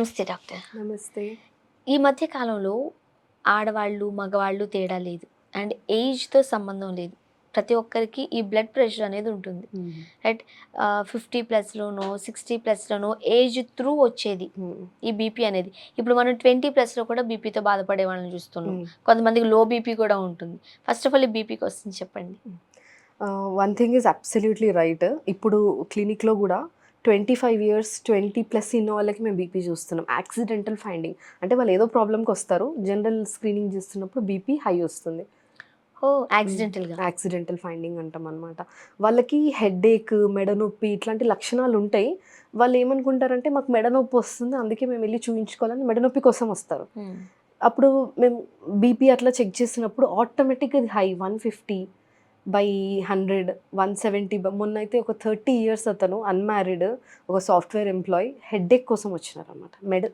నమస్తే డాక్టర్. నమస్తే. ఈ మధ్య కాలంలో ఆడవాళ్ళు మగవాళ్ళు తేడా లేదు. అండ్ ఏజ్తో సంబంధం లేదు. ప్రతి ఒక్కరికి ఈ బ్లడ్ ప్రెషర్ అనేది ఉంటుంది. ఫిఫ్టీ ప్లస్లోనో సిక్స్టీ ప్లస్లోనో ఏజ్ త్రూ వచ్చేది ఈ బీపీ అనేది. ఇప్పుడు మనం ట్వంటీ ప్లస్లో కూడా బీపీతో బాధపడే వాళ్ళని చూస్తున్నాం. కొంతమందికి లో బీపీ కూడా ఉంటుంది. ఫస్ట్ ఆఫ్ ఆల్ ఈ బీపీకి వస్తుంది చెప్పండి. One thing is absolutely right ఇప్పుడు క్లినిక్లో కూడా twenty five years twenty plus ఉన్న వాళ్ళకి మేము బీపీ చూస్తున్నాం. యాక్సిడెంటల్ ఫైండింగ్ అంటే వాళ్ళు ఏదో ప్రాబ్లమ్కి వస్తారు జనరల్ స్క్రీనింగ్ చేస్తున్నప్పుడు బీపీ హై వస్తుంది. ఓ యాక్సిడెంటల్గా యాక్సిడెంటల్ ఫైండింగ్ అంటాం అనమాట వాళ్ళకి హెడ్ ఏక్ మెడ నొప్పి ఇట్లాంటి లక్షణాలు ఉంటాయి. వాళ్ళు ఏమనుకుంటారంటే మాకు మెడ నొప్పి వస్తుంది అందుకే మేము వెళ్ళి చూపించుకోవాలని మెడ నొప్పి కోసం వస్తారు. అప్పుడు మేము బీపీ అట్లా చెక్ చేసినప్పుడు ఆటోమేటిక్గా అది high one fifty by hundred one seventy మొన్న అయితే ఒక థర్టీ ఇయర్స్ అతను అన్మ్యారీడ్ ఒక సాఫ్ట్వేర్ ఎంప్లాయ్ హెడేక్ కోసం వచ్చినారనమాట మెడ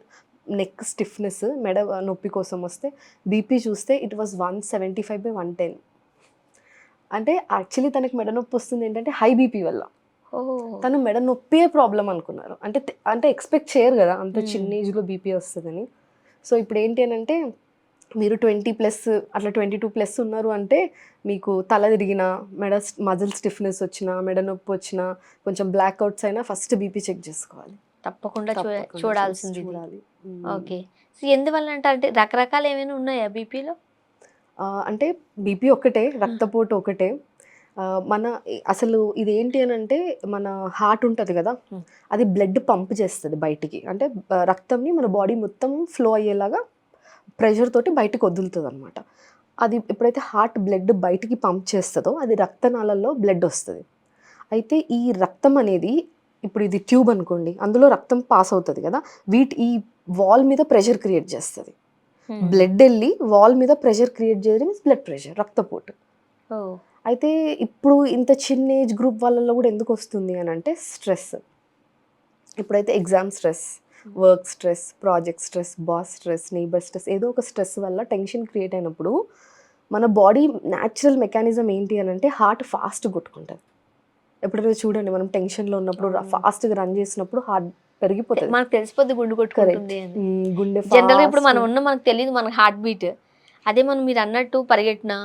నెక్ స్టిఫ్నెస్ మెడ నొప్పి కోసం వస్తే బీపీ చూస్తే it was one seventy five by one ten. అంటే యాక్చువల్లీ తనకి మెడ నొప్పి వస్తుంది ఏంటంటే హై బీపీ వల్ల. తను మెడ నొప్పే ప్రాబ్లం అనుకున్నారు. అంటే అంటే ఎక్స్పెక్ట్ చేయరు కదా అంత. చిన్న ఏజ్లో బీపీ వస్తుందని. సో ఇప్పుడు ఏంటి అని అంటే మీరు ట్వంటీ ప్లస్ అట్లా ట్వంటీ టూ ప్లస్ ఉన్నారు అంటే మీకు తల తిరిగిన మెడ మజిల్ స్టిఫ్నెస్ వచ్చినా మెడ నొప్పి వచ్చినా కొంచెం బ్లాక్ అవుట్స్ అయినా ఫస్ట్ బీపీ చెక్ చేసుకోవాలి తప్పకుండా చూడాల్సింది. చూడాలి. ఓకే సో ఎందువల్ల అంటే అంటే రకరకాలు ఏమైనా ఉన్నాయా బీపీలో అంటే బీపీ ఒకటే రక్తపోటు ఒకటే మన అసలు ఇది ఏంటి అని అంటే మన హార్ట్ ఉంటుంది కదా. అది బ్లడ్ పంప్ చేస్తుంది బయటికి అంటే రక్తంని మన బాడీ మొత్తం ఫ్లో అయ్యేలాగా ప్రెషర్ తోటి బయటకు వదులుతుంది అనమాట అది ఎప్పుడైతే హార్ట్ బ్లడ్ బయటికి పంప్ చేస్తుందో అది రక్తనాళల్లో బ్లడ్ వస్తుంది. అయితే ఈ రక్తం అనేది ఇప్పుడు ఇది ట్యూబ్ అనుకోండి అందులో రక్తం పాస్ అవుతుంది కదా వీటి ఈ వాల్ మీద ప్రెషర్ క్రియేట్ చేస్తుంది. బ్లడ్ వెళ్ళి వాల్ మీద ప్రెషర్ క్రియేట్ చేయడం బ్లడ్ ప్రెషర్ రక్తపోటు. అయితే ఇప్పుడు ఇంత చిన్న ఏజ్ గ్రూప్ వాళ్ళలో కూడా ఎందుకు వస్తుంది అని అంటే స్ట్రెస్. ఇప్పుడైతే exam stress work stress project stress boss stress neighbour stress ఏదో ఒక స్ట్రెస్ వల్ల టెన్షన్ క్రియేట్ అయినప్పుడు మన బాడీ న్యాచురల్ మెకానిజం ఏంటి అని అంటే హార్ట్ ఫాస్ట్ కొట్టుకుంటుంది. ఎప్పుడైనా చూడండి మనం టెన్షన్లో ఉన్నప్పుడు. ఫాస్ట్గా రన్ చేసినప్పుడు హార్ట్ పెరిగిపోతుంది. మనకు తెలిసిపోద్ది గుండు కొట్టుకుంటుంది గుండె జనరల్ ఇప్పుడు మనం. ఉన్న మనకు తెలియదు మన హార్ట్ బీట్ అదే మనం మీరు అన్నట్టు పరిగెట్టినా.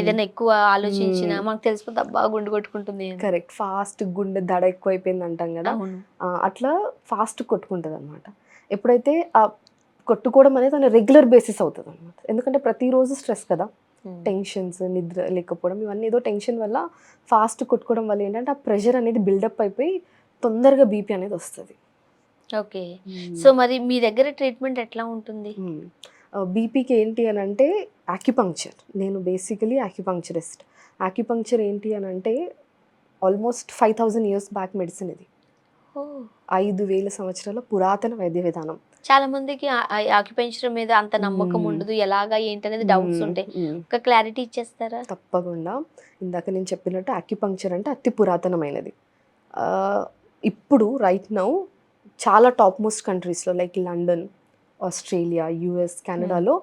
ఏదైనా ఎక్కువ ఆలోచించినా. మనకు తెలిసిపోతే అబ్బా గుండు కొట్టుకుంటుంది కరెక్ట్. ఫాస్ట్ గుండె దడ ఎక్కువైపోయింది అంటాం కదా అట్లా ఫాస్ట్ కొట్టుకుంటుంది అనమాట ఎప్పుడైతే ఆ కొట్టుకోవడం అనేది తన రెగ్యులర్ బేసిస్ అవుతుంది అనమాట ఎందుకంటే ప్రతిరోజు స్ట్రెస్ కదా. టెన్షన్స్ నిద్ర లేకపోవడం ఇవన్నీ ఏదో టెన్షన్ వల్ల ఫాస్ట్ కొట్టుకోవడం వల్ల ఏంటంటే ఆ ప్రెషర్ అనేది బిల్డప్ అయిపోయి తొందరగా బీపీ అనేది వస్తుంది. ఓకే. సో మరి మీ దగ్గర ట్రీట్మెంట్ ఎట్లా ఉంటుంది? బీపీకి ఏంటి అని అంటే యాక్యుపంక్చర్ నేను బేసికలీ యాక్యుపంక్చరిస్ట్ యాక్యుపంక్చర్ ఏంటి అని అంటే almost five thousand years back medicine ఇది. ఐదు వేల సంవత్సరాల పురాతన వైద్య విధానం. చాలా మందికి ఆక్యుపెన్షన్ మీద అంత నమ్మకం మ్మ్. ఉండదు. ఎలాగా ఏంటనేది డౌట్స్ మ్మ్, ఉంటాయి. ఒక క్లారిటీ ఇచ్చేస్తారా? తప్పకుండా. ఇందాక నేను చెప్పినట్టు అక్యుపంక్చర్ అంటే అతి పురాతనమైనది. ఇప్పుడు రైట్ నౌ చాలా టాప్ మోస్ట్ కంట్రీస్లో లైక్ లండన్ ఆస్ట్రేలియా యుఎస్ కెనడాలో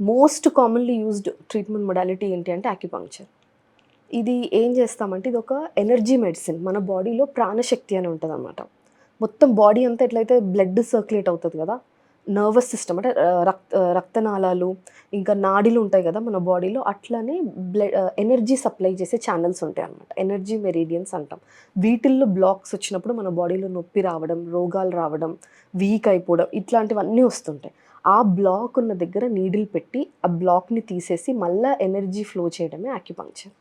most commonly used treatment modality ఏంటి అంటే అక్యుపంక్చర్ ఇది ఏం చేస్తామంటే ఇది ఒక ఎనర్జీ మెడిసిన్. మన బాడీలో ప్రాణశక్తి అని ఉంటుంది అనమాట మొత్తం బాడీ అంతా ఎట్లయితే బ్లడ్ సర్క్యులేట్ అవుతుంది కదా నర్వస్ సిస్టమ్ అంటే రక్త రక్తనాళాలు ఇంకా నాడీలు ఉంటాయి కదా మన బాడీలో అట్లనే బ్లడ్ ఎనర్జీ సప్లై చేసే ఛానల్స్ ఉంటాయి అన్నమాట. ఎనర్జీ మెరీడియన్స్ అంటాం. వీటిల్లో బ్లాక్స్ వచ్చినప్పుడు మన బాడీలో నొప్పి రావడం రోగాలు రావడం వీక్ అయిపోవడం ఇట్లాంటివన్నీ వస్తుంటాయి. ఆ బ్లాక్ ఉన్న దగ్గర నీడిల్ పెట్టి ఆ బ్లాక్ని తీసేసి మళ్ళీ ఎనర్జీ ఫ్లో చేయడమే ఆక్యుపంక్చర్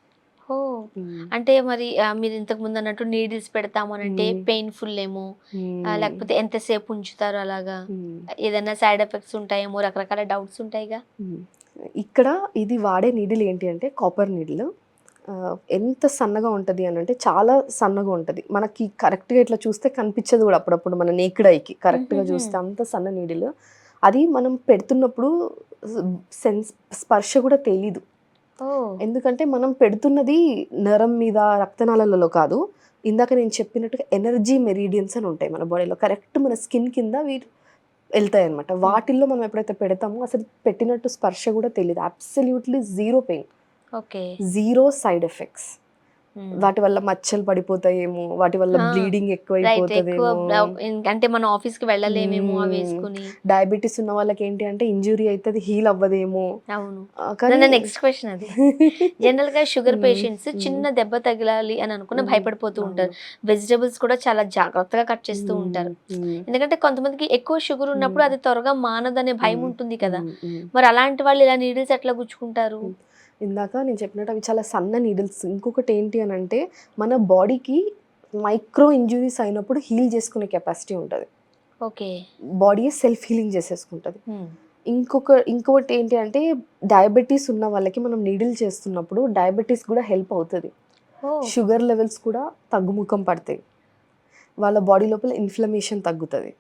అంటే మరి మీరు ఇంతకు ముందు అన్నట్టు నీడిల్స్ పెడతాము అని అంటే. పెయిన్ఫుల్ ఏమో. లేకపోతే ఎంతసేపు ఉంచుతారు అలాగా. ఏదైనా సైడ్ ఎఫెక్ట్స్ ఉంటాయేమో రకరకాల డౌట్స్ ఉంటాయిగా. ఇక్కడ ఇది వాడే నీడిల్ ఏంటి అంటే కాపర్ నీడిల్. ఎంత సన్నగా ఉంటుంది అని అంటే చాలా సన్నగా ఉంటుంది. మనకి కరెక్ట్గా ఇట్లా చూస్తే కనిపించదు కూడా అప్పుడప్పుడు మన నేకిడ్ ఐకి. కరెక్ట్గా. చూస్తే అంత సన్న నీడిల్. అది మనం పెడుతున్నప్పుడు సెన్స్ స్పర్శ కూడా తెలీదు. ఎందుకంటే మనం పెడుతున్నది నరం మీద రక్తనాళాలలో కాదు. ఇందాక నేను చెప్పినట్టుగా ఎనర్జీ మెరీడియన్స్ అని ఉంటాయి మన బాడీలో. కరెక్ట్ మన స్కిన్ కింద వీటి వెళ్తాయి అనమాట వాటిల్లో మనం ఎప్పుడైతే పెడతామో అసలు పెట్టినట్టు స్పర్శ కూడా తెలియదు absolutely zero pain okay. Zero side effects వాటి వల్ల మచ్చలు పడిపోతాయేమో వాటి వల్ల బ్లీడింగ్ రైట్ ఎక్కువ అంటే మనం ఆఫీస్కి వెళ్ళలేమేమో మ్మ్. వేసుకుని. డయాబెటీస్ ఉన్న వాళ్ళకి ఏంటి అంటే ఇంజురీ అవుతుంది హీల్ అవ్వదేమో. అవును. నెక్స్ట్ క్వశ్చన్ అది. జనరల్గా షుగర్. పేషెంట్స్ మ్మ్. చిన్న దెబ్బ తగిలాలి అని అనుకున్న. భయపడిపోతూ ఉంటారు. వెజిటబుల్స్ కూడా చాలా జాగ్రత్తగా కట్ చేస్తూ ఉంటారు. ఎందుకంటే కొంతమందికి ఎక్కువ షుగర్ ఉన్నప్పుడు. అది త్వరగా మానదనే భయం. ఉంటుంది కదా. మరి అలాంటి వాళ్ళు ఇలా నీడిల్స్ ఎట్లా గుచ్చుకుంటారు. ఇందాక నేను చెప్పినట్టు అవి చాలా సన్న నీడిల్స్. ఇంకొకటి ఏంటి అని అంటే మన బాడీకి మైక్రో ఇంజురీస్ అయినప్పుడు హీల్ చేసుకునే కెపాసిటీ ఉంటుంది. ఓకే. బాడీ సెల్ఫ్ హీలింగ్ చేసేసుకుంటుంది. ఇంకొక ఇంకొకటి ఏంటి అంటే డయాబెటీస్ ఉన్న వాళ్ళకి మనం నీడిల్ చేస్తున్నప్పుడు డయాబెటీస్ కూడా హెల్ప్ అవుతుంది. షుగర్ లెవెల్స్ కూడా తగ్గుముఖం పడతాయి. వాళ్ళ బాడీ లోపల ఇన్ఫ్లమేషన్ తగ్గుతుంది.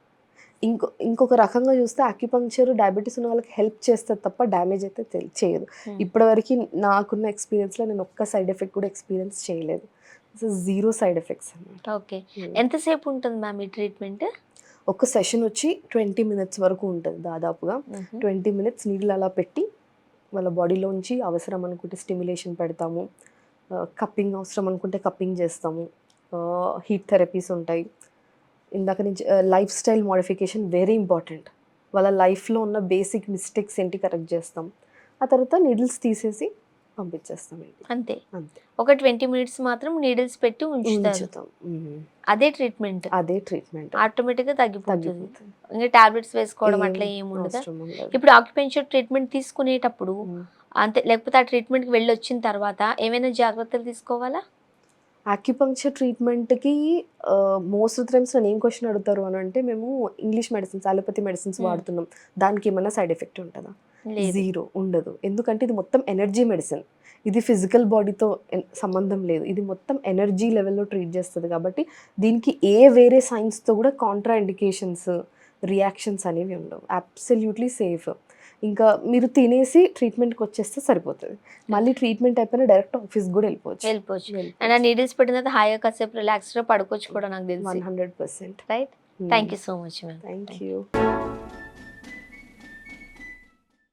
ఇంకో ఇంకొక రకంగా చూస్తే అక్యుపంక్చర్ డయాబెటీస్ ఉన్న వాళ్ళకి హెల్ప్ చేస్తుంది తప్ప డ్యామేజ్ అయితే చేయదు. ఇప్పటివరకు నాకున్న ఎక్స్పీరియన్స్లో నేను ఒక్క సైడ్ ఎఫెక్ట్ కూడా ఎక్స్పీరియన్స్ చేయలేదు. జీరో సైడ్ ఎఫెక్ట్స్ అనమాట ఓకే ఎంతసేపు ఉంటుంది మ్యామ్ ఈ ట్రీట్మెంట్ ఒక సెషన్ వచ్చి ట్వంటీ మినిట్స్ వరకు ఉంటుంది దాదాపుగా. ట్వంటీ మినిట్స్ నీళ్ళు అలా పెట్టి వాళ్ళ బాడీలోంచి అవసరం అనుకుంటే స్టిమ్యులేషన్ పెడతాము. కప్పింగ్ అవసరం అనుకుంటే కప్పింగ్ చేస్తాము. హీట్ థెరపీస్ ఉంటాయి. ఇందాక నుంచి life style modification very important. వాళ్ళ లైఫ్లో ఉన్న బేసిక్ మిస్టేక్స్ ఏంటి కరెక్ట్ చేస్తాం. ఆ తర్వాత నీడిల్స్ తీసేసి పంపించేస్తాం. అంతే. అంతే. ఒక ట్వంటీ మినిట్స్ మాత్రం నీడిల్స్ పెట్టి ఉంచుతాం. అదే ట్రీట్మెంట్. అదే ట్రీట్మెంట్. ఆటోమేటిక్గా తగ్గిపోతుంది. ఇంకా టాబ్లెట్స్ వేసుకోవడం అట్లా ఏమి ఉండదు? అవసరం ఉండదు. ఇప్పుడు ఆక్యుపెన్షర్ ట్రీట్మెంట్ తీసుకునేటప్పుడు. అంతే లేకపోతే ఆ ట్రీట్మెంట్కి వెళ్ళి వచ్చిన తర్వాత ఏమైనా జాగ్రత్తలు తీసుకోవాలా? ఆక్యుపంక్చర్ ట్రీట్మెంట్కి మోస్ట్ ఆఫ్ టైమ్స్ నన్ను ఏం క్వశ్చన్ అడుగుతారు అని అంటే మేము ఇంగ్లీష్ మెడిసిన్స్ అలోపతి మెడిసిన్స్. వాడుతున్నాం. దానికి ఏమైనా సైడ్ ఎఫెక్ట్ ఉంటుందా? జీరో ఉండదు. ఎందుకంటే ఇది మొత్తం ఎనర్జీ మెడిసిన్ ఇది ఫిజికల్ బాడీతో సంబంధం లేదు. ఇది మొత్తం ఎనర్జీ లెవెల్లో ట్రీట్ చేస్తుంది కాబట్టి దీనికి ఏ వేరే సైన్స్తో కూడా కాంట్రా ఇండికేషన్స్ రియాక్షన్స్ అనేవి ఉండవు. అబ్సల్యూట్లీ సేఫ్ ఇంకా మీరు తినేసి ట్రీట్మెంట్కి వచ్చేస్తే సరిపోతుంది. మళ్ళీ ట్రీట్మెంట్ అయిపోయినా డైరెక్ట్ ఆఫీస్ కూడా వెళ్ళిపోవచ్చు. వెళ్ళిపోవచ్చు. అండ్ ఆ నీడిల్స్ పెట్టిన తర్వాత హాయిగా కాసేపు రిలాక్స్గా పడుకోవచ్చు కూడా నాకు వన్ తెలిసి hundred percent right thank you so much ma'am thank you